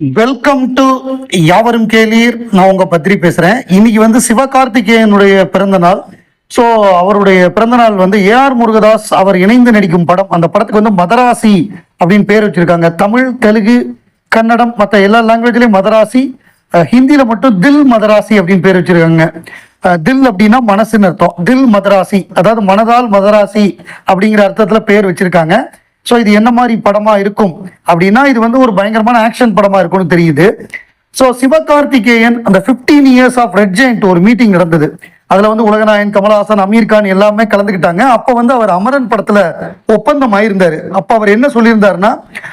Welcome to யாவரும் கேளீர். நான் உங்க பத்ரி பேசுறேன். இன்னைக்கு வந்து சிவகார்த்திகேயனுடைய பிறந்த நாள் ஸோ அவருடைய பிறந்த நாள் வந்து ஏஆர் முருகதாஸ் அவர் இணைந்து நடிக்கும் படம். அந்த படத்துக்கு வந்து மதராசி அப்படின்னு பேர் வச்சிருக்காங்க. தமிழ் தெலுங்கு கன்னடம் மற்ற எல்லா லாங்குவேஜ்லயும் மதராசி. ஹிந்தியில மட்டும் தில் மதராசி அப்படின்னு பேர் வச்சிருக்காங்க. தில் அப்படின்னா மனசுன்னு அர்த்தம். தில் மதராசி அதாவது மனதால் மதராசி அப்படிங்கிற அர்த்தத்துல பேர் வச்சிருக்காங்க. ஸோ இது என்ன மாதிரி படமா இருக்கும் அப்படின்னா இது வந்து ஒரு பயங்கரமான ஆக்ஷன் படமா இருக்கும்னு தெரியுது. ஸோ சிவகார்த்திகேயன் அந்த 15 இயர்ஸ் ஆஃப் ரெட் ஜெயிண்ட் ஒரு மீட்டிங் நடந்தது. அதுல வந்து உலகநாயன் கமலஹாசன் அமீர் கான் எல்லாமே கலந்துக்கிட்டாங்க. அப்ப வந்து அவர் அமரன் படத்துல ஒப்பந்தம் ஆயிருந்தாரு. அப்ப அவர் என்ன சொல்லியிருந்தாருன்னா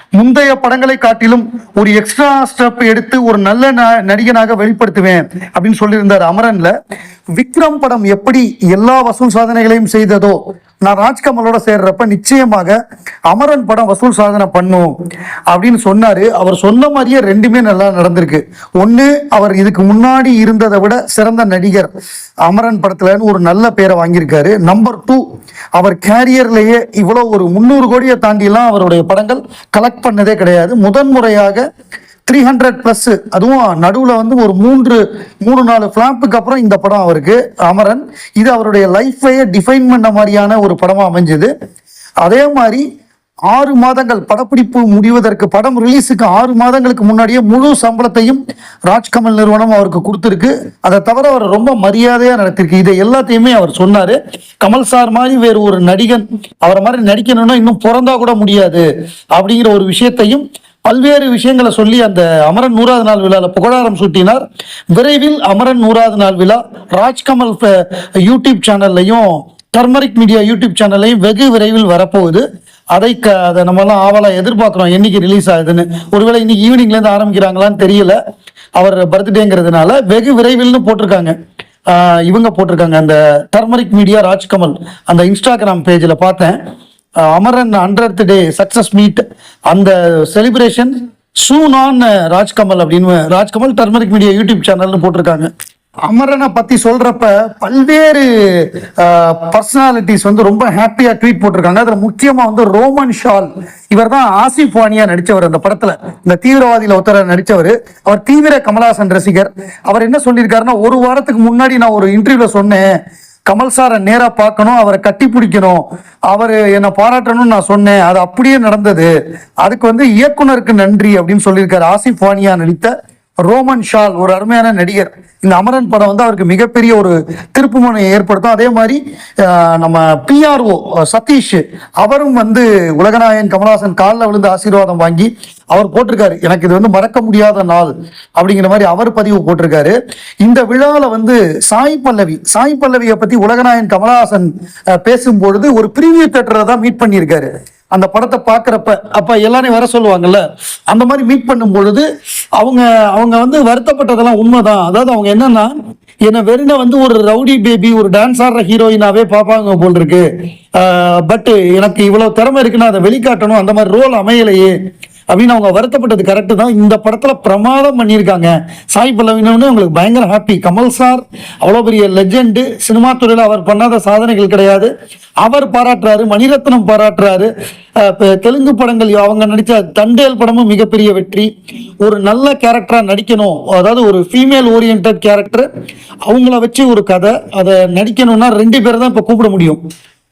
முந்தைய படங்களை காட்டிலும் ஒரு எக்ஸ்ட்ரா ஸ்டெப் எடுத்து ஒரு நல்ல ந- நடிகனாக வெளிப்படுத்துவேன் அப்படின்னு சொல்லியிருந்தார் அமரன்ல. விக்ரம் படம் எப்படி எல்லா வசூல் சாதனைகளையும் செய்ததோ நான் ராஜ்கமலோட சேர்றப்ப நிச்சயமாக அமரன் படம் வசூல் சாதனை பண்ணும் அப்படின்னு சொன்னாரு. அவர் சொன்ன மாதிரியே ரெண்டுமே நல்லா நடந்திருக்கு. ஒன்று அவர் இதுக்கு முன்னாடி இருந்ததை விட சிறந்த நடிகர் அமரன் படத்துலன்னு ஒரு நல்ல பேரை வாங்கியிருக்காரு. நம்பர் டூ அவர் கேரியர்லேயே இவ்வளோ ஒரு முந்நூறு கோடியை தாண்டிலாம் அவருடைய படங்கள் கலெக்ட் பண்ணதே கிடையாது. முதன்முறையாக த்ரீ ஹண்ட்ரட் ப்ளஸ் அதுவும் நடுவில் வந்து ஒரு மூன்று மூணு நாலு ஃப்ளாப்புக்கு அப்புறம் இந்த படம் அவருக்கு அமரன். இது அவருடைய லைஃப்பையே டிஃபைன் பண்ண மாதிரியான ஒரு படமாக அமைஞ்சது. அதே மாதிரி ஆறு மாதங்கள் படப்பிடிப்பு முடிவதற்கு படம் ரிலீஸுக்கு ஆறு மாதங்களுக்கு முன்னாடியே முழு சம்பளத்தையும் ராஜ்கமல் நிறுவனம் அவருக்கு கொடுத்துருக்கு. அதை தவிர அவர் ரொம்ப மரியாதையாக நடத்திருக்கு இதை எல்லாத்தையுமே அவர் சொன்னார். கமல் சார் மாதிரி வேறு ஒரு நடிகன் அவரை மாதிரி நடிக்கணும்னா இன்னும் பிறந்தா கூட முடியாது அப்படிங்கிற ஒரு விஷயத்தையும் பல்வேறு விஷயங்களை சொல்லி அந்த அமரன் நூறாவது நாள் விழாவில் புகழாரம் சூட்டினார். விரைவில் அமரன் நூறாவது நாள் விழா ராஜ்கமல் ஃப- யூடியூப் சேனல்லையும் டர்மரிக் மீடியா யூடியூப் சேனல்லையும் வெகு விரைவில் வரப்போகுது. அதை க அதை நம்மலாம் ஆவலாக எதிர்பார்க்குறோம் என்னைக்கு ரிலீஸ் ஆகுதுன்னு. ஒருவேளை இன்னைக்கு ஈவினிங்லேருந்து ஆரம்பிக்கிறாங்களான்னு தெரியல. அவர் பர்த்டேங்கிறதுனால வெகு விரைவில்னு போட்டிருக்காங்க. இவங்க போட்டிருக்காங்க. அந்த டர்மரிக் மீடியா ராஜ்கமல் அந்த இன்ஸ்டாகிராம் பேஜில் பார்த்தேன். Amaran hundred day success meet அந்த செலிப்ரேஷன் சூன் ஆன் ராஜ்கமல் அப்படின்னு ராஜ்கமல் டர்மரிக் மீடியா யூடியூப் சேனல்னு போட்டிருக்காங்க. அமரனை பத்தி சொல்றப்ப பல்வேறு uh, பர்சனாலிட்டிஸ் வந்து ரொம்ப ஹாப்பியா ட்வீட் போட்டிருக்காங்க. அதுல முக்கியமா வந்து ரோமன் ஷால். இவர் தான் ஆசிப் வானியா நடிச்சவர் அந்த படத்துல. இந்த தீவிரவாதியில ஒருத்தர நடிச்சவர். அவர் தீவிர கமலாசன் ரசிகர். அவர் என்ன சொல்லியிருக்காருன்னா ஒரு வாரத்துக்கு முன்னாடி நான் ஒரு இன்டர்வியூல சொன்னேன். கமல் சாரை நேராக பார்க்கணும் அவரை கட்டி பிடிக்கணும் அவர் என்னை பாராட்டணும்னு நான் சொன்னேன். அது அப்படியே நடந்தது. அதுக்கு வந்து இயக்குனருக்கு நன்றி அப்படின்னு சொல்லியிருக்காரு ஆசிஃப் வானியா நடித்த ரோமன் ஷால் ஒரு அருமையான நடிகர். இந்த அமரன் படம் வந்து அவருக்கு மிகப்பெரிய ஒரு திருப்புமுனையை ஏற்படுத்தும். அதே மாதிரி நம்ம பிஆர்ஓ சதீஷ் அவரும் வந்து உலகநாயகன் கமலஹாசன் காலில் விழுந்து ஆசீர்வாதம் வாங்கி அவர் போட்டிருக்காரு. எனக்கு இது வந்து மறக்க முடியாத நாள் அப்படிங்கிற மாதிரி அவர் பதிவு போட்டிருக்காரு. இந்த விழாவில் வந்து சாய் பல்லவி சாய் பல்லவியை பற்றி உலகநாயகன் கமலஹாசன் பேசும்பொழுது ஒரு பிரிவியூ தேட்டரை தான் மீட் பண்ணியிருக்காரு. அந்த படத்தை பார்க்குறப்ப அப்போ எல்லாரையும் வர சொல்லுவாங்கல்ல அந்த மாதிரி மீட் பண்ணும் பொழுது அவங்க அவங்க வந்து வருத்தப்பட்டதெல்லாம் உண்மைதான். அதாவது அவங்க என்னன்னா என்னை வெறின வந்து ஒரு ரவுடி பேபி ஒரு டான்ஸ் ஆடுற ஹீரோயினாவே பார்ப்பாங்க போல் இருக்கு. பட் எனக்கு இவ்வளவு திறமை இருக்குன்னா அதை வெளிக்காட்டணும் அந்த மாதிரி ரோல் அமையலையே. அப்படின்னு அவங்க வருத்தப்பட்டது கரெக்டு தான். இந்த படத்தில் பிரமாதம் பண்ணியிருக்காங்க. சாய் பல்லவினு உங்களுக்கு பயங்கர ஹாப்பி கமல் சார் அவ்வளோ பெரிய லெஜெண்டு சினிமா துறையில் அவர் பண்ணாத சாதனைகள் கிடையாது. அவர் பாராட்டுறாரு மணிரத்னம் பாராட்டுறாரு. தெலுங்கு படங்கள் அவங்க நடித்த தண்டேல் படமும் மிகப்பெரிய வெற்றி. ஒரு நல்ல கேரக்டராக நடிக்கணும். அதாவது ஒரு ஃபீமேல் ஓரியன்ட் கேரக்டர் அவங்கள வச்சு ஒரு கதை. அதை நடிக்கணும்னா ரெண்டு பேர் தான் இப்போ கூப்பிட முடியும்.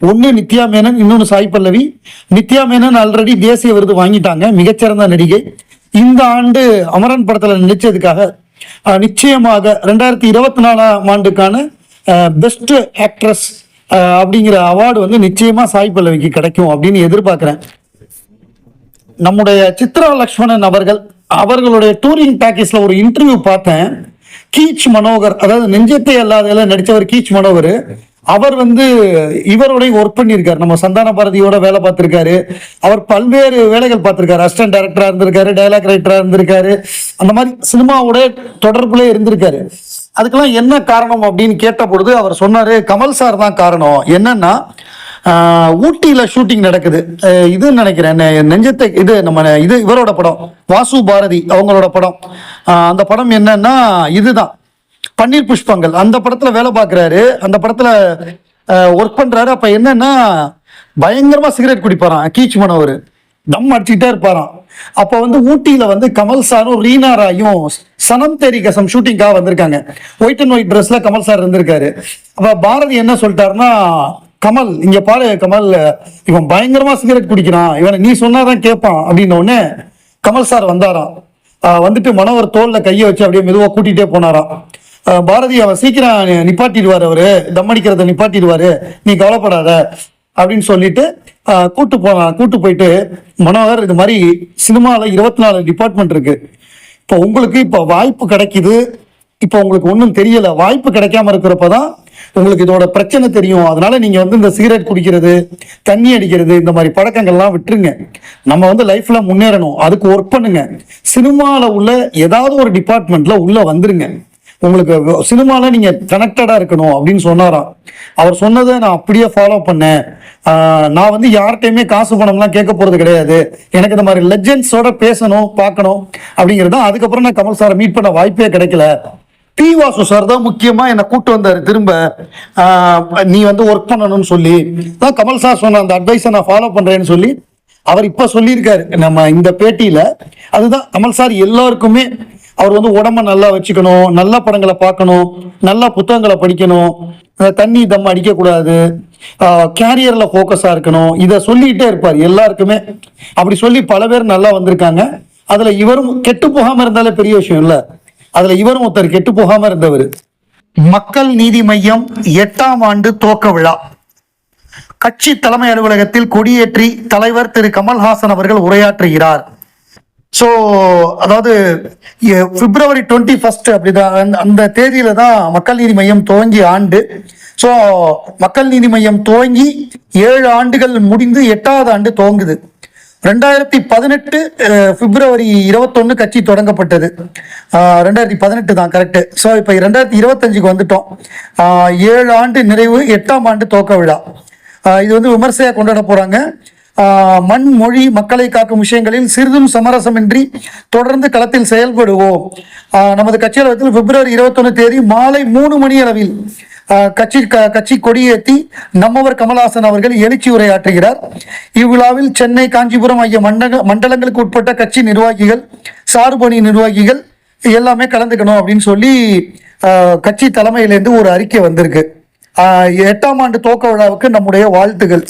ஒன்று நித்யா மேனன் இன்னொன்று சாய் பல்லவி. நித்யா மேனன் ஆல்ரெடி தேசிய விருது வாங்கிட்டாங்க மிகச்சிறந்த நடிகை. இந்த ஆண்டு அமரன் படத்தில் நடித்ததுக்காக நிச்சயமாக ரெண்டாயிரத்தி இருபத்தி நாலாம் ஆண்டுக்கான பெஸ்ட் ஆக்ட்ரஸ் அப்படிங்கிற அவார்டு வந்து நிச்சயமா சாய் பல்லவிக்கு கிடைக்கும் அப்படின்னு எதிர்பார்க்கிறேன். நம்முடைய சித்ரா லக்ஷ்மணன் அவர்கள் அவர்களுடைய டூரிங் பேக்கேஜ்ல ஒரு இன்டர்வியூ பார்த்தேன். கீச் மனோகர் அதாவது நெஞ்சத்தை அல்லாத நடித்தவர் கீச் மனோகர். அவர் வந்து இவரோட ஒர்க் பண்ணியிருக்காரு. நம்ம சந்தான பாரதியோட வேலை பார்த்திருக்காரு. அவர் பல்வேறு வேலைகள் பார்த்திருக்காரு. அசிஸ்டன்ட் டைரக்டராக இருந்திருக்காரு டைலாக் ரைட்டராக இருந்திருக்காரு. அந்த மாதிரி சினிமாவோட தொடர்புல இருந்திருக்காரு. அதுக்கெல்லாம் என்ன காரணம் அப்படின்னு கேட்ட பொழுது அவர் சொன்னாரு கமல் சார் தான் காரணம். என்னன்னா ஊட்டியில் ஷூட்டிங் நடக்குது. இது இதுன்னு நினைக்கிறேன். நெஞ்சத்தை இது நம்ம இது இவரோட படம். வாசு பாரதி அவங்களோட படம். அந்த படம் என்னன்னா இதுதான். பன்னீர் புஷ்பங்கள். அந்த படத்துல வேலை பார்க்குறாரு. அந்த படத்துல ஒர்க் பண்றாரு. அப்ப என்னன்னா பயங்கரமா சிகரெட் குடிப்பாராம். கீச் மனவர் தம் அடிச்சுக்கிட்டே இருப்பாராம். அப்போ வந்து ஊட்டியில வந்து கமல் சாரும் ரீனா ராயும் சனம் தேரி கசம் ஷூட்டிங்காக வந்திருக்காங்க. ஒயிட் அண்ட் ஒயிட் ட்ரெஸ்ல கமல் சார் இருந்திருக்காரு. அப்ப பாரதி என்ன சொல்லிட்டாருன்னா கமல் இங்க பாரு கமல் இவன் பயங்கரமா சிகரெட் குடிக்கிறான். இவனை நீ சொன்னாதான் கேட்பான் அப்படின்ன உடனே கமல் சார் வந்தாராம். வந்துட்டு மனோவர் தோல்ல கையை வச்சு அப்படியே மெதுவாக கூட்டிகிட்டே போனாராம். பாரதி அவர் சீக்கிரம் நிப்பாட்டிடுவார் நிப்பாட்டிடுவாரு அவரு. தம்மடிக்கிறத நிப்பாட்டிடுவாரு. நீ கவலைப்படாத அப்படின்னு சொல்லிட்டு கூட்டு போனான் கூட்டு போயிட்டு மனோகர் இது மாதிரி சினிமாவில் இருபத்தி நாலு டிபார்ட்மெண்ட் இருக்கு. இப்போ உங்களுக்கு இப்போ வாய்ப்பு கிடைக்குது. இப்போ உங்களுக்கு ஒன்றும் தெரியல. வாய்ப்பு கிடைக்காம இருக்கிறப்ப தான் உங்களுக்கு இதோட பிரச்சனை தெரியும். அதனால நீங்க வந்து இந்த சிகரெட் குடிக்கிறது தண்ணி அடிக்கிறது இந்த மாதிரி பழக்கங்கள்லாம் விட்டுருங்க. நம்ம வந்து லைஃப்ல முன்னேறணும். அதுக்கு ஒர்க் பண்ணுங்க. சினிமாவில் உள்ள ஏதாவது ஒரு டிபார்ட்மெண்ட்ல உள்ள வந்துருங்க. உங்களுக்கு சினிமால நீங்க கனெக்டடா இருக்கணும் அப்படின்னு சொன்னாராம். அவர் சொன்னதை நான் அப்படியே ஃபாலோ பண்ணேன். நான் வந்து யார்கிட்டயுமே காசு பணம்லாம் கேட்க போறது கிடையாது. எனக்கு இந்த மாதிரி லெஜெண்ட்ஸோட பேசணும் பார்க்கணும் அப்படிங்கிறது தான். அதுக்கப்புறம் நான் கமல் சாரை மீட் பண்ண வாய்ப்பே கிடைக்கல. டி வாசு சார் தான் முக்கியமா என்னை கூட்டு வந்தாரு. திரும்ப நீ வந்து ஒர்க் பண்ணணும்னு சொல்லி. தான் கமல் சார் சொன்ன அந்த அட்வைஸை நான் ஃபாலோ பண்றேன்னு சொல்லி அவர் இப்ப சொல்லியிருக்காரு. நம்ம இந்த பேட்டியில அதுதான் கமல் சார் எல்லாருக்குமே அவர் வந்து உடம்ப நல்லா வச்சுக்கணும் நல்ல படங்களை பார்க்கணும் நல்ல புத்தகங்களை படிக்கணும் தண்ணி தம் அடிக்கக்கூடாது கேரியரில் ஃபோக்கஸாக இருக்கணும். இதை சொல்லிக்கிட்டே இருப்பார் எல்லாருக்குமே. அப்படி சொல்லி பல பேர் நல்லா வந்திருக்காங்க. அதில் இவரும் கெட்டு போகாமல் இருந்தாலே பெரிய விஷயம் இல்லை. அதில் இவரும் ஒருத்தர் கெட்டு போகாமல் இருந்தவர். மக்கள் நீதி மையம் எட்டாம் ஆண்டு துவக்க விழா. கட்சி தலைமை அலுவலகத்தில் கொடியேற்றி தலைவர் திரு கமல்ஹாசன் அவர்கள் உரையாற்றுகிறார். ஸோ அதாவது பிப்ரவரி டுவெண்ட்டி ஃபர்ஸ்ட் அப்படிதான் அந்த- அந்த தேதியில தான் மக்கள் நீதி மையம் துவங்கிய ஆண்டு. ஸோ மக்கள் நீதி மையம் துவங்கி ஏழு ஆண்டுகள் முடிந்து எட்டாவது ஆண்டு துவங்குது. ரெண்டாயிரத்தி பதினெட்டு பிப்ரவரி இருபத்தொன்னு கட்சி தொடங்கப்பட்டது. ரெண்டாயிரத்தி பதினெட்டு தான் கரெக்டு ஸோ இப்போ ரெண்டாயிரத்தி இருபத்தஞ்சுக்கு வந்துட்டோம். ஏழு ஆண்டு நிறைவு எட்டாம் ஆண்டு துவக்க விழா. இது வந்து விமர்சையாக கொண்டாட போகிறாங்க மண் மொழி மக்களை காக்கும் விஷயங்களில் சிறிதும் சமரசமின்றி தொடர்ந்து களத்தில் செயல்படுவோம். நமது கட்சி அலுவலகத்தில் பிப்ரவரி இருபத்தொன்னு தேதி மாலை மூணு மணி அளவில் கட்சி க- கட்சி கொடியேற்றி நம்மவர் கமலஹாசன் அவர்கள் எழுச்சி உரையாற்றுகிறார். இவ்விழாவில் சென்னை காஞ்சிபுரம் ஆகிய மண்டல மண்டலங்களுக்கு உட்பட்ட கட்சி நிர்வாகிகள் சார்பணி நிர்வாகிகள் எல்லாமே கலந்துக்கணும் அப்படின்னு சொல்லி கட்சி தலைமையிலேருந்து ஒரு அறிக்கை வந்திருக்கு. எட்டாம் ஆண்டு துவக்க விழாவுக்கு நம்முடைய வாழ்த்துகள்.